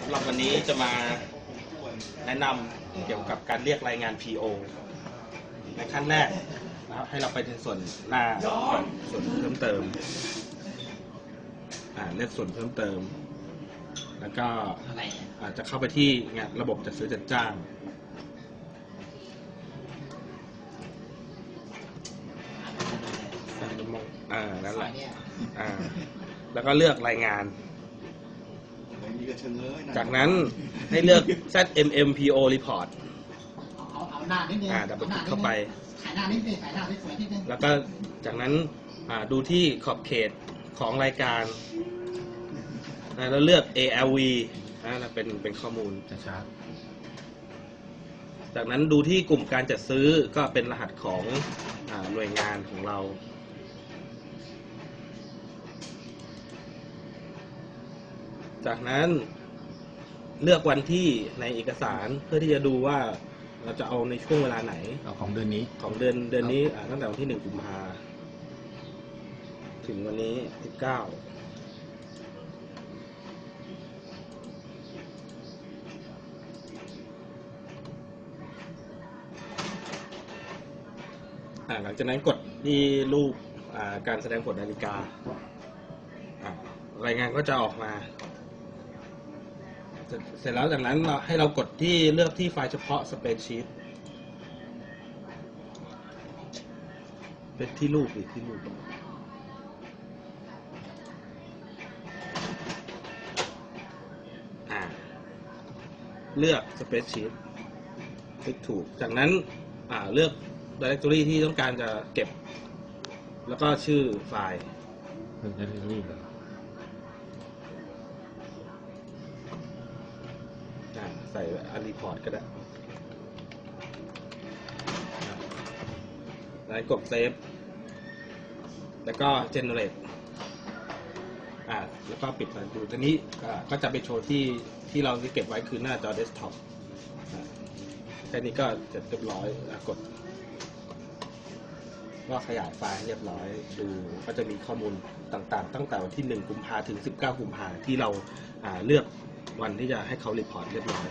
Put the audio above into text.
สำหรับวันนี้จะมาแนะนำเกี่ยวกับการเรียกรายงาน PO ในขั้นแรกนะครับให้เราไปที่ส่วนหน้าก่อนส่วนเพิ่มเติมอ่าเลือกส่วนเพิ่มเติม แล้วก็อาจจะเข้าไปที่งานระบบจัดซื้อจัดจ้างอ่านั่นแหละอ่าแล้วก็เลือกรายงาน จากนั้นให้เลือก ZMMPO report เอาเอาเอาหน้านิดนึงอ่าดับเบิลคลิกเข้าไปถ่ายหน้านิดนึงถ่ายหน้าสวยๆนิดนึงแล้วก็จากนั้นอ่าดูที่ขอบเขตของรายการอ่าแล้วเลือก ALV อ่าแล้วเป็นเป็นข้อมูล ช้าๆจากนั้นดูที่กลุ่มการจัดซื้อก็เป็นรหัสของอาหน่วยงานของเรา จากนั้นเลือกวันที่ในเอกสารเพื่อที่จะดูว่าเราจะเอาในช่วงเวลาไหนเอาของเดือนนี้ ของเดือนเดือนนี้อ่าตั้งแต่วันที่หนึ่งกุมภาถึงวันนี้สิบเก้าอ่าหลังจากนั้นกดที่รูปอ่าการแสดงผลนาฬิกาอ่ารายงานก็จะออกมา เสร็จเสร็จแล้วจากนั้นเราให้เรากดที่เลือกที่ไฟล์เฉพาะ Spreadsheet เป็นที่รูปอีกที่รูปเลือก Spreadsheet คลิกถูก จากนั้นเลือก Directory ที่ต้องการจะเก็บ แล้วก็ชื่อไฟล์เพิ่งจะรีบเหรอ อ่า ใส่อันรีพอร์ตก็ได้แล้วกดเซฟ แล้วก็ generate อ่า แล้วก็ปิดมันดูทีนี้ก็จะไปโชว์ที่ที่เราที่เก็บไว้คือหน้าจอเดสก์ท็อปแค่นี้ก็เสร็จเรียบร้อยอกดก็ขยายไฟล์เรียบร้อยดูก็จะมีข้อมูลต่างๆ ตั้งแต่วันที่ 1 กุมภาถึง 19 กุมภาที่เราเลือก วันที่จะให้เขารีพอร์ตเรียบร้อย